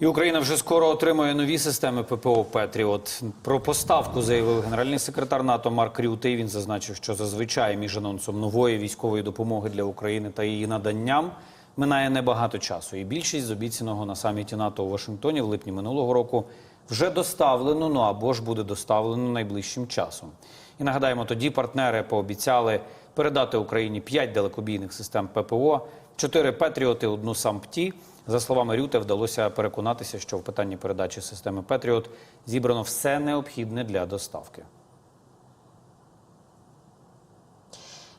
І Україна вже скоро отримає нові системи ППО Петріот. Про поставку заявив генеральний секретар НАТО Марк Рюте. Він зазначив, що зазвичай між анонсом нової військової допомоги для України та її наданням минає небагато часу. І більшість з обіцяного на саміті НАТО у Вашингтоні в липні минулого року вже доставлено, ну або ж буде доставлено найближчим часом. І нагадаємо, тоді партнери пообіцяли передати Україні 5 далекобійних систем ППО, 4 Петріоти, одну САМПТІ. За словами Рюте, вдалося переконатися, що в питанні передачі системи Петріот зібрано все необхідне для доставки.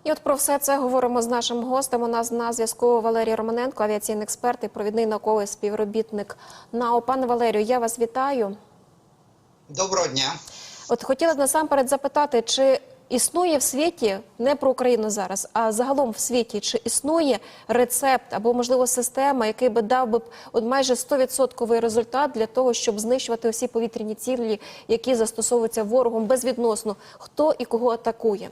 І от про все це говоримо з нашим гостем. У нас на зв'язку Валерій Романенко, авіаційний експерт і провідний науковий співробітник НАО. Пане Валерію, я вас вітаю. Доброго дня. От хотіла насамперед запитати, чи існує в світі не про Україну зараз, а загалом в світі, чи існує рецепт або можливо система, який би дав би от майже 100% результат для того, щоб знищувати усі повітряні цілі, які застосовуються ворогом безвідносно хто і кого атакує?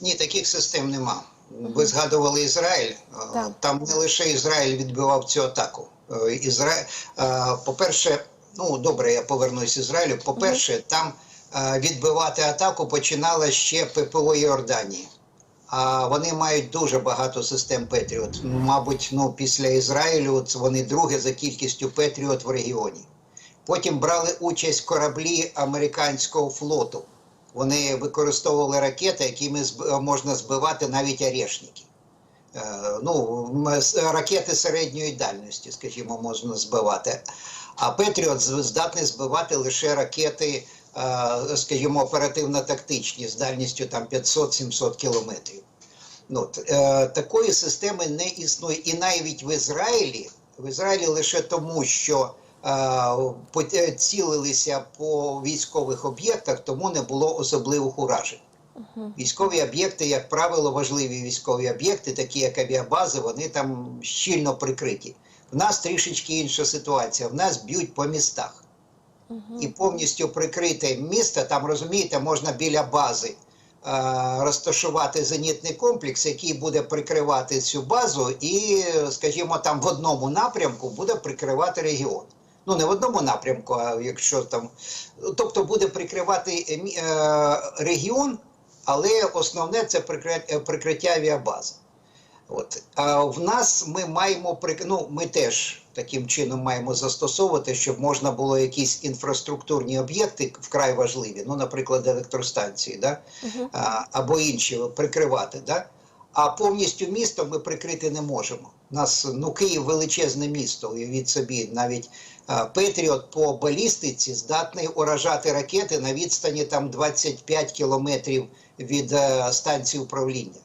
Ні, таких систем нема. Ви згадували Ізраїль. Е, Так. Там не лише Ізраїль відбивав цю атаку. Е, Ізра... е, По-перше, ну добре, я повернусь з Ізраїлю. По-перше, там е, відбивати атаку починала ще ППО Йорданії. А вони мають дуже багато систем Петріот. Ну, Мабуть, ну після Ізраїлю це вони друге за кількістю Петріот в регіоні. Потім брали участь кораблі американського флоту. Вони використовували ракети, якими можна збивати навіть орешники. Е, Ну, ракети середньої дальності, скажімо, можна збивати. А Петріот здатний збивати лише ракети, е, скажімо, оперативно-тактичні з дальністю там 500-700 кілометрів. Ну, от, е, такої системи не існує. І навіть в Ізраїлі, в Ізраїлі лише тому, що е, е, цілилися по військових об'єктах, тому не було особливих уражень. Військові об'єкти, як правило, важливі військові об'єкти, такі як авіабази, вони там щільно прикриті. В нас трішечки інша ситуація. В нас б'ють по містах. І повністю прикрите місто, там розумієте, можна біля бази е, розташувати зенітний комплекс, який буде прикривати цю базу, і, скажімо, там в одному напрямку буде прикривати регіон. Ну, не в одному напрямку, а якщо там. Тобто буде прикривати е, е, регіон, але основне це прикриття авіабази. От. А в нас ми маємо ну, ми теж таким чином маємо застосовувати, щоб можна було якісь інфраструктурні об'єкти вкрай важливі, ну, наприклад, електростанції, да? а, або інші прикривати. Да? А повністю місто ми прикрити не можемо. Нас ну, Київ величезне місто, уявіть собі, навіть а, Петріот по балістиці здатний уражати ракети на відстані там 25 кілометрів від е, станції управління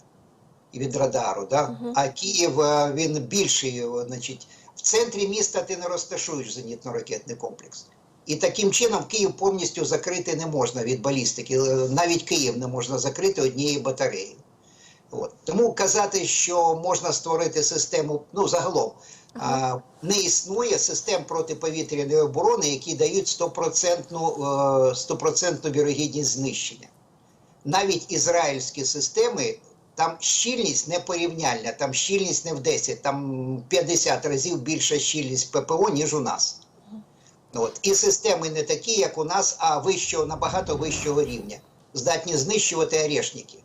від радару. Да? А Київ е, він більший, е, значить, в центрі міста ти не розташуєш зенітно-ракетний комплекс. І таким чином Київ повністю закрити не можна від балістики. Е, Навіть Київ не можна закрити однією батареєю. От. Тому казати, що можна створити систему, ну загалом а, не існує систем протиповітряної оборони, які дають стопроцентну стопроцентну вірогідність знищення. Навіть ізраїльські системи, там щільність не порівняльна, там щільність не в 10, там 50 разів більша щільність ППО, ніж у нас. От. І системи не такі, як у нас, а вищого, набагато вищого рівня. Здатні знищувати орешники.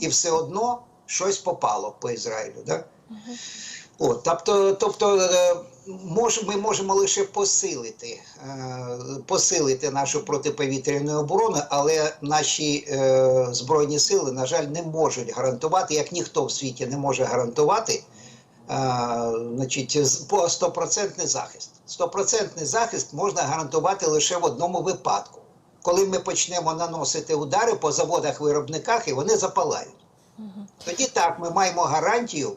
І все одно щось попало по Ізраїлю. Да? От, тобто, тобто е, мож, ми можемо лише посилити, е, посилити нашу протиповітряну оборону, але наші е, збройні сили, на жаль, не можуть гарантувати, як ніхто в світі не може гарантувати, е, значить, стопроцентний захист. Стопроцентний захист можна гарантувати лише в одному випадку, коли ми почнемо наносити удари по заводах-виробниках і вони запалають. Тоді так, ми маємо гарантію,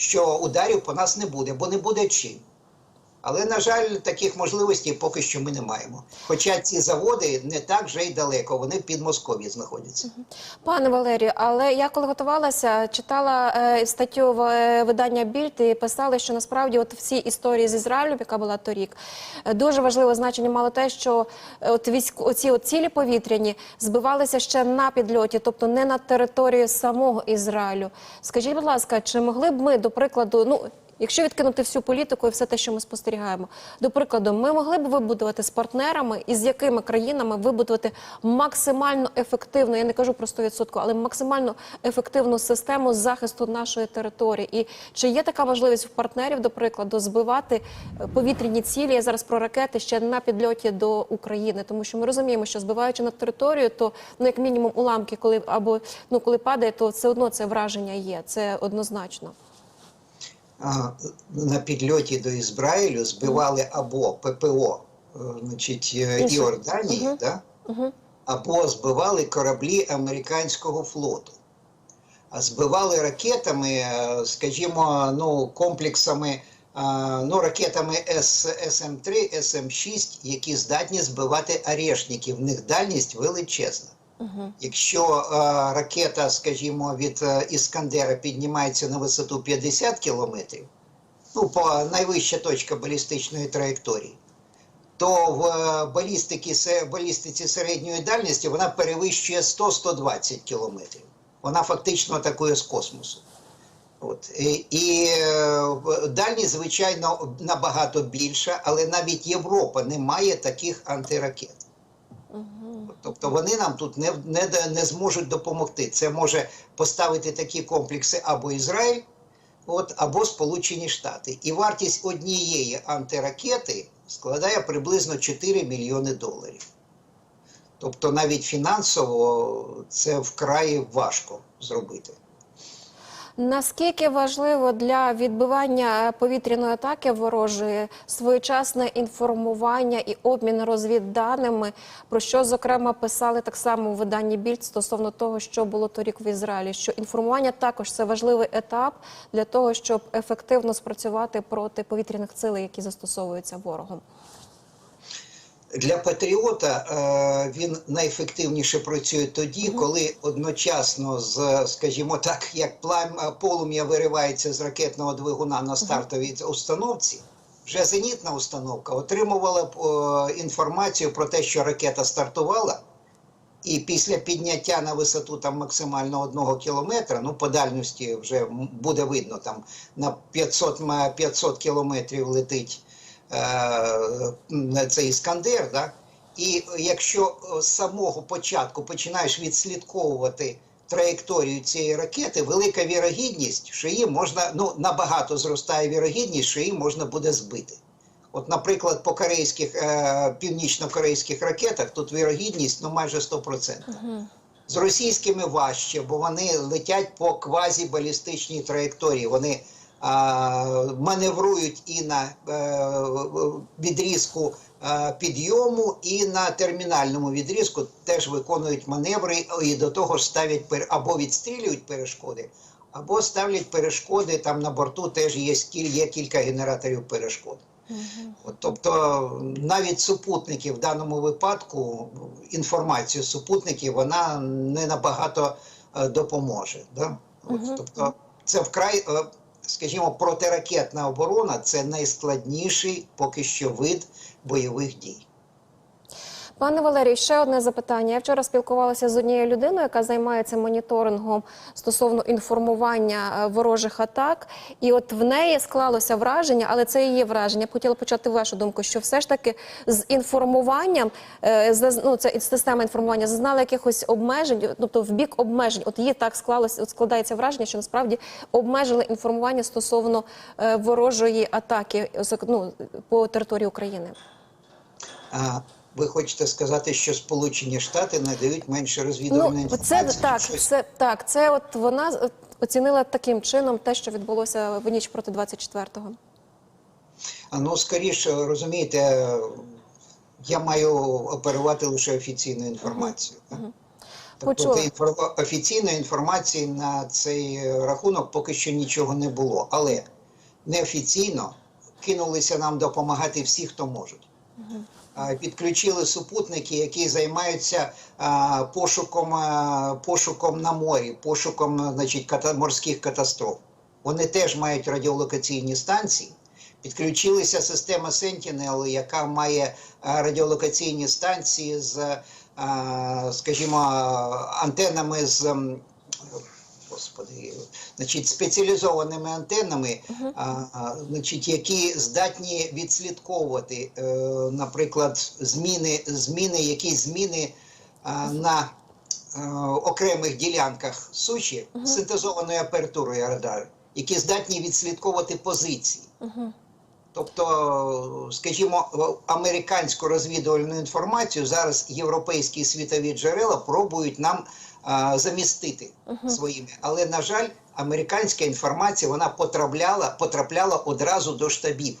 що ударів по нас не буде, бо не буде чим. Але, на жаль, таких можливостей поки що ми не маємо. Хоча ці заводи не так вже й далеко, вони в Підмосков'ї знаходяться. Пане Валерію, але я коли готувалася, читала е, статтю в е, видання Більд і писали, що насправді от всі історії з Ізраїлем, яка була торік, е, дуже важливе значення мало те, що от військ, оці от цілі повітряні збивалися ще на підльоті, тобто не на території самого Ізраїлю. Скажіть, будь ласка, чи могли б ми, до прикладу, ну Якщо відкинути всю політику і все те, що ми спостерігаємо, до прикладу, ми могли б вибудувати з партнерами і з якими країнами вибудувати максимально ефективну, я не кажу про 100%, але максимально ефективну систему захисту нашої території. І чи є така можливість в партнерів, до прикладу, збивати е, повітряні цілі? Я зараз про ракети ще на підльоті до України, тому що ми розуміємо, що збиваючи на територію, то ну як мінімум уламки, коли або ну коли падає, то все одно це враження є. Це однозначно. На підльоті до Ізраїлю збивали або ППО, е, значить, е, Іорданії, Мгм. да? Угу. або збивали кораблі американського флоту. А збивали ракетами, е, скажімо, ну, комплексами, ну, ракетами С, СМ-3, СМ-6, які здатні збивати арешників. В них дальність величезна. Угу. Якщо е, ракета, скажімо, від е, Іскандера піднімається на висоту 50 кілометрів, ну, по найвища точка балістичної траєкторії, то в е, балістики, балістиці середньої дальності вона перевищує 100-120 кілометрів. Вона фактично атакує з космосу. От. І, і дальність, звичайно, набагато більша, але навіть Європа не має таких антиракет. Тобто вони нам тут не, не, не зможуть допомогти. Це може поставити такі комплекси або Ізраїль, от, або Сполучені Штати. І вартість однієї антиракети складає приблизно 4 мільйони доларів. Тобто навіть фінансово це вкрай важко зробити. Наскільки важливо для відбивання е, повітряної атаки ворожої своєчасне інформування і обмін розвідданими, про що зокрема писали так само у виданні Більд стосовно того, що було торік в Ізраїлі? Що інформування також це важливий етап для того, щоб ефективно спрацювати проти повітряних цілей, які застосовуються ворогом. Для патріота е, він найефективніше працює тоді, коли одночасно з, скажімо так, як полум'я виривається з ракетного двигуна на стартовій установці, вже зенітна установка отримувала е, інформацію про те, що ракета стартувала, і після підняття на висоту там максимально одного кілометра, ну по дальності вже буде видно, там на 500, 500 кілометрів летить е, цей іскандер, да? і якщо е, з самого початку починаєш відслідковувати траєкторію цієї ракети, велика вірогідність, що її можна, ну набагато зростає вірогідність, що її можна буде збити. От, наприклад, по корейських, е, північно-корейських ракетах тут вірогідність ну, майже 100%. З російськими важче, бо вони летять по квазібалістичній траєкторії. Вони маневрують і на е, відрізку е, підйому, і на термінальному відрізку теж виконують маневри і до того ж ставлять або відстрілюють перешкоди, або ставлять перешкоди. Там на борту теж є, є кілька генераторів перешкод. От, тобто навіть супутники в даному випадку інформацію супутників вона не набагато е, допоможе. Да? От, Тобто це вкрай, скажімо, протиракетна оборона це найскладніший поки що вид бойових дій. Пане Валерію, ще одне запитання. Я вчора спілкувалася з однією людиною, яка займається моніторингом стосовно інформування е, ворожих атак. І от в неї склалося враження, але це і є враження. Хотіла почати вашу думку, що все ж таки з інформуванням, е, ну, це система інформування зазнала якихось обмежень, тобто в бік обмежень. От їй так склалося, от складається враження, що насправді обмежили інформування стосовно е, ворожої атаки ну, по території України. А ви хочете сказати, що Сполучені Штати надають менше розвідувальної Ну, це так, Щось- це так. Це от вона е, оцінила таким чином те, що відбулося в ніч проти 24-го. А ну скоріше розумієте, я маю оперувати лише офіційною інформацією. так? Тобто Почула. інфор- офіційної інформації на цей рахунок поки що нічого не було. Але неофіційно кинулися нам допомагати всі, хто можуть. Підключили супутники, які займаються пошуком, пошуком на морі, пошуком значить, морських катастроф. Вони теж мають радіолокаційні станції. Підключилася система Sentinel, яка має радіолокаційні станції з, скажімо, антенами з господи, значить, спеціалізованими антеннами, а, а, значить, які здатні відслідковувати, е, наприклад, зміни, зміни, якісь зміни а, на е, окремих ділянках суші синтезованою апертурою радару, які здатні відслідковувати позиції. Тобто, скажімо, американську розвідувальну інформацію зараз європейські світові джерела пробують нам а, замістити своїми. Але, на жаль, американська інформація вона потрапляла, потрапляла одразу до штабів.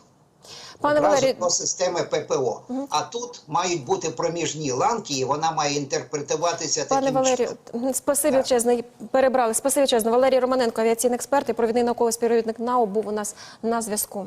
Пане одразу Валерію, до системи ППО. А тут мають бути проміжні ланки, і вона має інтерпретуватися Пане таким Валерію, чином. спасибі величезне, перебрали. Спасибі величезне. Валерій Романенко, авіаційний експерт і провідний науковий співробітник НАУ, був у нас на зв'язку.